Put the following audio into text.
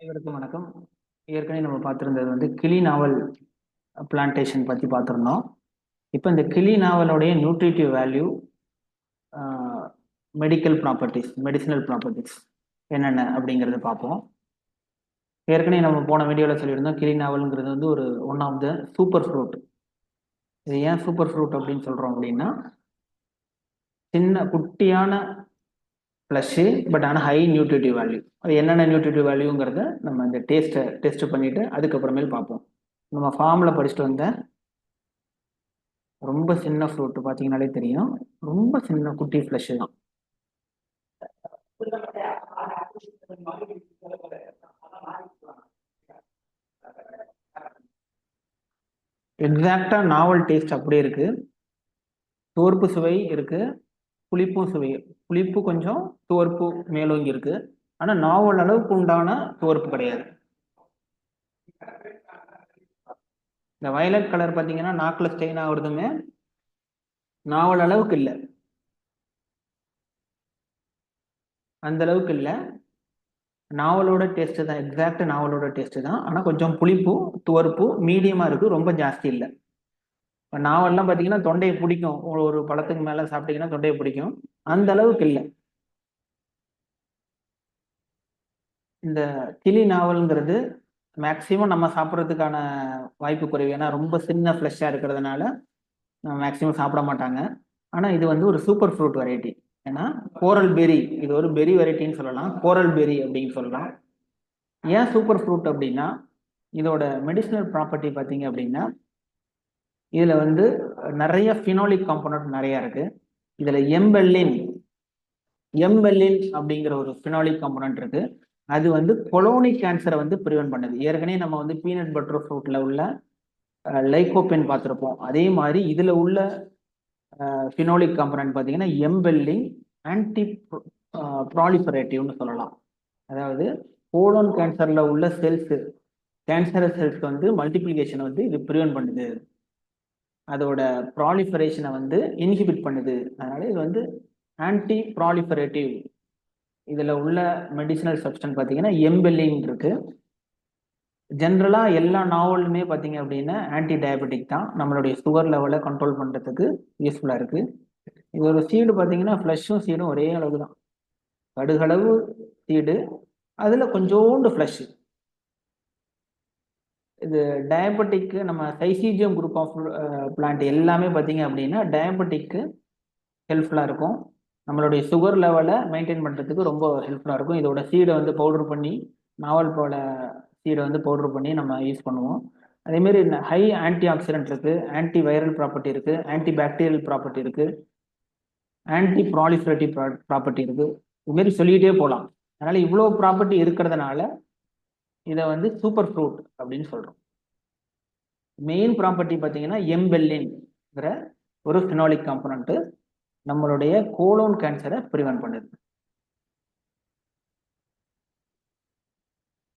அனைவருக்கும் வணக்கம். ஏற்கனவே நம்ம பார்த்துருந்தது வந்து கிளி நாவல் பிளான்டேஷன் பற்றி பார்த்துருந்தோம். இப்போ இந்த கிளி நாவலுடைய nutritive value medical properties medicinal properties என்னென்ன அப்படிங்கிறத பார்ப்போம். ஏற்கனவே நம்ம போன வீடியோவில் சொல்லியிருந்தோம் கிளி நாவலுங்கிறது வந்து ஒரு one of the super fruit இது ஏன் சூப்பர் ஃப்ரூட் அப்படின்னு சொல்கிறோம் அப்படின்னா சின்ன குட்டியான ப்ளஸ்ஸு பட் ஆனால் ஹை நியூட்ரிட்டிவ் வேல்யூ அது என்னென்ன நியூட்ரிட்டிவ் வேல்யூங்கிறத நம்ம இந்த டேஸ்ட்டை டெஸ்ட் பண்ணிவிட்டு அதுக்கப்புறமேல் பார்ப்போம். நம்ம ஃபார்மில் படிச்சுட்டு வந்த ரொம்ப சின்ன ஃப்ரூட் பார்த்தீங்கனாலே தெரியும். ரொம்ப சின்ன குட்டி ஃப்ளஷ் தான். எக்ஸாக்டாக நாவல் டேஸ்ட் அப்படியே இருக்குது தோற்பு சுவை இருக்குது புளிப்பும் சுவை புளிப்பு கொஞ்சம் துவர்ப்பு மேலோங்கி இருக்கு ஆனால் நாவல் அளவுக்கு உண்டான துவர்ப்பு கிடையாது. இந்த வயலட் கலர் பார்த்தீங்கன்னா நாக்கில் ஸ்டெயின் ஆகுறதுமே நாவல் அளவுக்கு இல்லை. அந்த அளவுக்கு இல்லை. நாவலோட டேஸ்ட்டு தான் எக்ஸாக்ட் நாவலோட டேஸ்ட்டு தான். ஆனால் கொஞ்சம் புளிப்பு துவர்ப்பு மீடியமாக இருக்குது ரொம்ப ஜாஸ்தி இல்லை. இப்போ நாவல்லாம் பார்த்தீங்கன்னா தொண்டையை பிடிக்கும். ஒரு ஒரு பழத்துக்கு மேலே சாப்பிட்டீங்கன்னா தொண்டையை பிடிக்கும். அந்த அளவுக்கு இல்லை. இந்த கிளி நாவல்ங்கிறது மேக்சிமம் நம்ம சாப்பிட்றதுக்கான வாய்ப்பு குறைவு. ஏன்னா ரொம்ப சின்ன ஃப்ளஷ்ஷாக இருக்கிறதுனால மேக்சிமம் சாப்பிட மாட்டாங்க. ஆனால் இது வந்து ஒரு சூப்பர் ஃப்ரூட் வெரைட்டி ஏன்னா கோரல் பெரி இது ஒரு பெரி வெரைட்டின்னு சொல்லலாம். கோரல் பெரி அப்படின்னு சொல்லலாம். ஏன் சூப்பர் ஃப்ரூட் அப்படின்னா இதோட மெடிசினல் ப்ராப்பர்ட்டி பார்த்தீங்க அப்படின்னா இதில் வந்து நிறைய ஃபினோலிக் காம்பனண்ட் நிறையா இருக்கு. இதில் எம்பெல்லின் எம்பெல்லின் அப்படிங்கிற ஒரு ஃபினோலிக் காம்பனண்ட் இருக்கு. அது வந்து கொலோனிக் கேன்சரை வந்து ப்ரிவென்ட் பண்ணுது. ஏற்கனவே நம்ம வந்து பீனட் பட்டர் ஃப்ரூட்டில் உள்ள லைகோபென் பார்த்துருப்போம். அதே மாதிரி இதில் உள்ள ஃபினோலிக் காம்பனண்ட் பார்த்தீங்கன்னா எம்பெல்லிங் ஆன்டி ப்ராலிஃபரேட்டிவ்னு சொல்லலாம். அதாவது கோலோன் கேன்சரில் உள்ள செல்ஸு கேன்சரஸ் செல்ஸ் வந்து மல்டிப்ளிகேஷனை வந்து இது ப்ரிவென்ட் பண்ணுது. அதோட ப்ராலிஃபரேஷனை வந்து இன்ஹிபிட் பண்ணுது. அதனால இது வந்து ஆன்டி ப்ராலிஃபரேட்டிவ் இதில் உள்ள மெடிசினல் சப்ஸ்டன் பார்த்தீங்கன்னா எம்பெல்லின் இருக்கு. ஜென்ரலாக எல்லா நாவலுமே பார்த்தீங்க அப்படின்னா ஆன்டி டயபெட்டிக் தான். நம்மளுடைய சுகர் லெவலை கண்ட்ரோல் பண்ணுறதுக்கு யூஸ்ஃபுல்லாக இருக்குது இது ஒரு சீடு பார்த்தீங்கன்னா ஃப்ளஷும் சீடும் ஒரே அளவு தான் கடுகளவு சீடு அதில் கொஞ்சோண்டு ஃப்ளஷ் இது டயபெட்டிக்கு நம்ம சைசீஜியம் குரூப் ஆஃப் பிளான்ட் எல்லாமே பார்த்தீங்க அப்படின்னா டயபெட்டிக்கு ஹெல்ப்ஃபுல்லாக இருக்கும். நம்மளுடைய சுகர் லெவலை மெயின்டைன் பண்ணுறதுக்கு ரொம்ப ஹெல்ப்ஃபுல்லாக இருக்கும். இதோட சீடை வந்து பவுடர் பண்ணி நாவல் போல சீடை வந்து பவுடர் பண்ணி நம்ம யூஸ் பண்ணுவோம். அதேமாரி ஹை ஆன்டி ஆக்சிடென்ட் இருக்குது ஆன்டி வைரல் ப்ராப்பர்ட்டி இருக்குது ஆன்டி பாக்டீரியல் ப்ராப்பர்ட்டி இருக்குது ஆன்டி ப்ராலிஃபரேட்டிவ் ப்ராப்பர்ட்டி இருக்குது இதுமாரி சொல்லிக்கிட்டே போகலாம் அதனால் இவ்வளோ ப்ராப்பர்ட்டி இருக்கிறதுனால இதை வந்து சூப்பர் ஃப்ரூட் அப்படின்னு சொல்கிறோம் மெயின் ப்ராப்பர்ட்டி பார்த்தீங்கன்னா எம்பெல்லின்ங்கிற ஒரு ஃபினாலிக் காம்பனண்ட்டு நம்மளுடைய கோலோன் கேன்சரை ப்ரிவென்ட் பண்ணுது.